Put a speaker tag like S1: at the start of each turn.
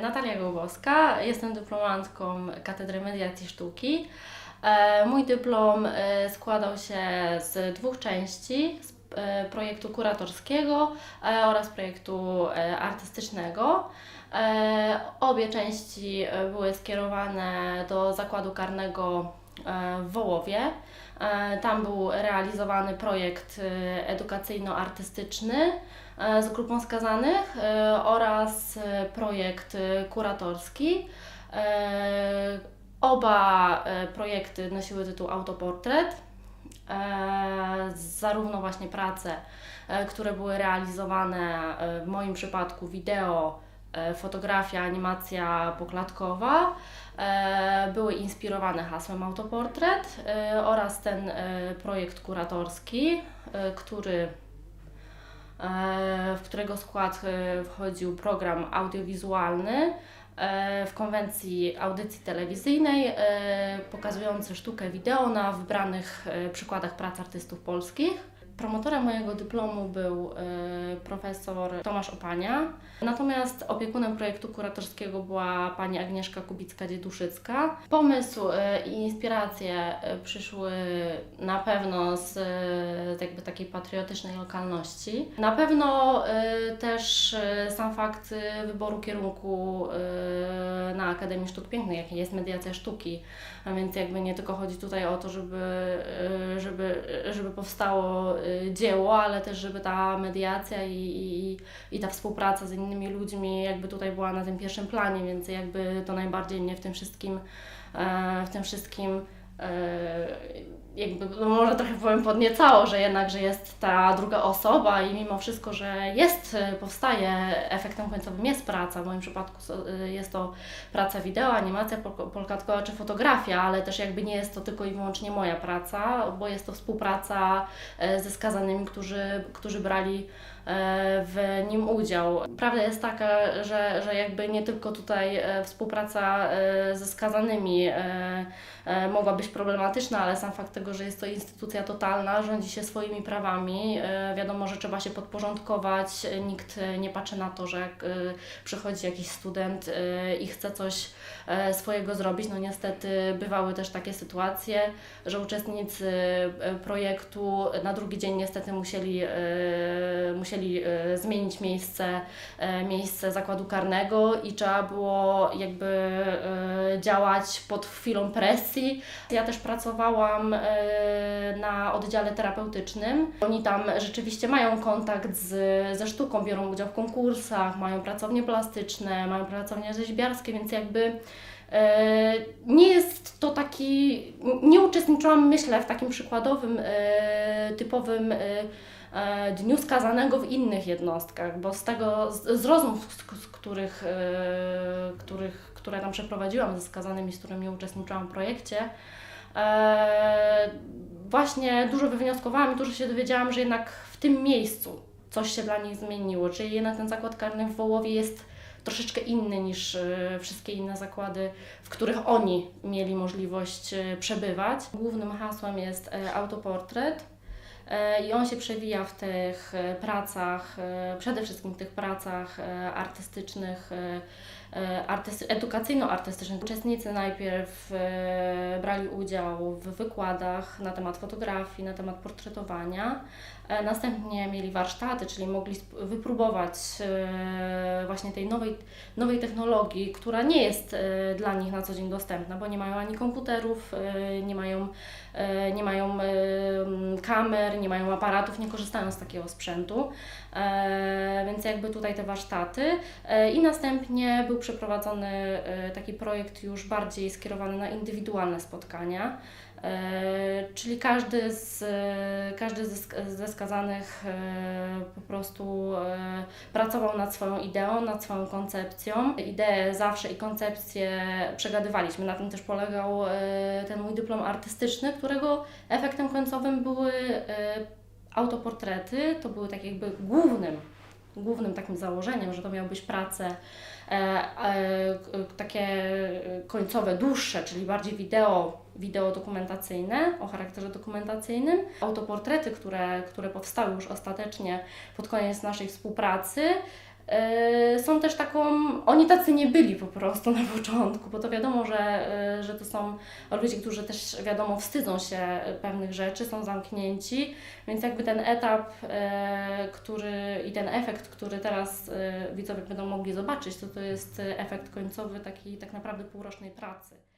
S1: Natalia Gołbowska, jestem dyplomantką Katedry Mediacji Sztuki. E, Mój dyplom e, składał się z dwóch części, projektu kuratorskiego e, oraz projektu e, artystycznego. E, Obie części e, były skierowane do zakładu karnego e, w Wołowie. E, Tam był realizowany projekt e, edukacyjno-artystyczny e, z grupą skazanych e, oraz e, projekt e, kuratorski. E, Oba e, projekty nosiły tytuł Autoportret. E, Zarówno właśnie prace, e, które były realizowane e, w moim przypadku wideo, fotografia, animacja poklatkowa, były inspirowane hasłem Autoportret oraz ten projekt kuratorski, który w którego skład wchodził program audiowizualny w konwencji audycji telewizyjnej e, pokazujący sztukę wideo na wybranych e, przykładach prac artystów polskich. Promotorem mojego dyplomu był e, profesor Tomasz Opania, natomiast opiekunem projektu kuratorskiego była pani Agnieszka Kubicka-Dzieduszycka. Pomysł e, i inspiracje e, przyszły na pewno z jakby takiej patriotycznej lokalności. Na pewno też sam fakt wyboru kierunku na Akademii Sztuk Pięknych, jakim jest mediacja sztuki, a więc jakby nie tylko chodzi tutaj o to, żeby, żeby, żeby powstało dzieło, ale też żeby ta mediacja i, i, i ta współpraca z innymi ludźmi jakby tutaj była na tym pierwszym planie, więc jakby to najbardziej mnie w tym wszystkim, e, w tym wszystkim e, jakby, no może trochę powiem podniecało, że jednak, że jest ta druga osoba i mimo wszystko, że jest, e, powstaje, efektem końcowym jest praca, w moim przypadku e, jest to praca wideo, animacja pol- polkatkowa czy fotografia, ale też jakby nie jest to tylko i wyłącznie moja praca, bo jest to współpraca e, ze skazanymi, którzy, którzy brali w nim udział. Prawda jest taka, że, że jakby nie tylko tutaj współpraca ze skazanymi mogła być problematyczna, ale sam fakt tego, że jest to instytucja totalna, rządzi się swoimi prawami. E, Wiadomo, że trzeba się podporządkować. E, Nikt e, nie patrzy na to, że jak przychodzi jakiś student i chce coś swojego zrobić. No niestety bywały też takie sytuacje, że uczestnicy projektu na drugi dzień niestety musieli, musieli zmienić miejsce, miejsce zakładu karnego i trzeba było jakby działać pod chwilą presji. Ja też pracowałam na oddziale terapeutycznym. Oni tam rzeczywiście mają kontakt z, ze sztuką, biorą udział w konkursach, mają pracownie plastyczne, mają pracownie rzeźbiarskie, więc jakby E, Nie jest to taki, nie uczestniczyłam, myślę, w takim przykładowym, e, typowym e, e, dniu skazanego w innych jednostkach, bo z tego, z, rozmów, z, których, e, których, które tam przeprowadziłam ze skazanymi, z którymi uczestniczyłam w projekcie, e, właśnie dużo wywnioskowałam i dużo się dowiedziałam, że jednak w tym miejscu coś się dla nich zmieniło, czyli jednak ten zakład karny w Wołowie jest troszeczkę inny niż e, wszystkie inne zakłady, w których oni mieli możliwość e, przebywać. Głównym hasłem jest e, autoportret. E, I on się przewija w tych e, pracach, e, przede wszystkim w tych pracach e, artystycznych, e, e, artysty, edukacyjno-artystycznych. Uczestnicy najpierw e, brali udział w wykładach na temat fotografii, na temat portretowania. E, Następnie mieli warsztaty, czyli mogli wypróbować e, właśnie tej nowej, nowej technologii, która nie jest e, dla nich na co dzień dostępna, bo nie mają ani komputerów, e, nie mają, e, nie mają e, kamer, nie mają aparatów, nie korzystają z takiego sprzętu. E, Więc jakby tutaj te warsztaty. E, I następnie był przeprowadzony e, taki projekt już bardziej skierowany na indywidualne spotkania. E, Czyli każdy z, każdy ze, sk- ze skazanych e, po prostu e, pracował nad swoją ideą, nad swoją koncepcją. Ideę zawsze i koncepcję przegadywaliśmy. Na tym też polegał e, ten mój dyplom artystyczny, którego efektem końcowym były e, autoportrety. To były tak jakby głównym, głównym takim założeniem, że to miały być prace e, e, takie końcowe, dłuższe, czyli bardziej wideo, wideo dokumentacyjne o charakterze dokumentacyjnym. Autoportrety, które, które powstały już ostatecznie pod koniec naszej współpracy, Są też taką, oni tacy nie byli po prostu na początku, bo to wiadomo, że, e, że to są ludzie, którzy też wiadomo wstydzą się pewnych rzeczy, są zamknięci, więc jakby ten etap, e, który i ten efekt, który teraz widzowie będą mogli zobaczyć, to to jest efekt końcowy takiej tak naprawdę półrocznej pracy.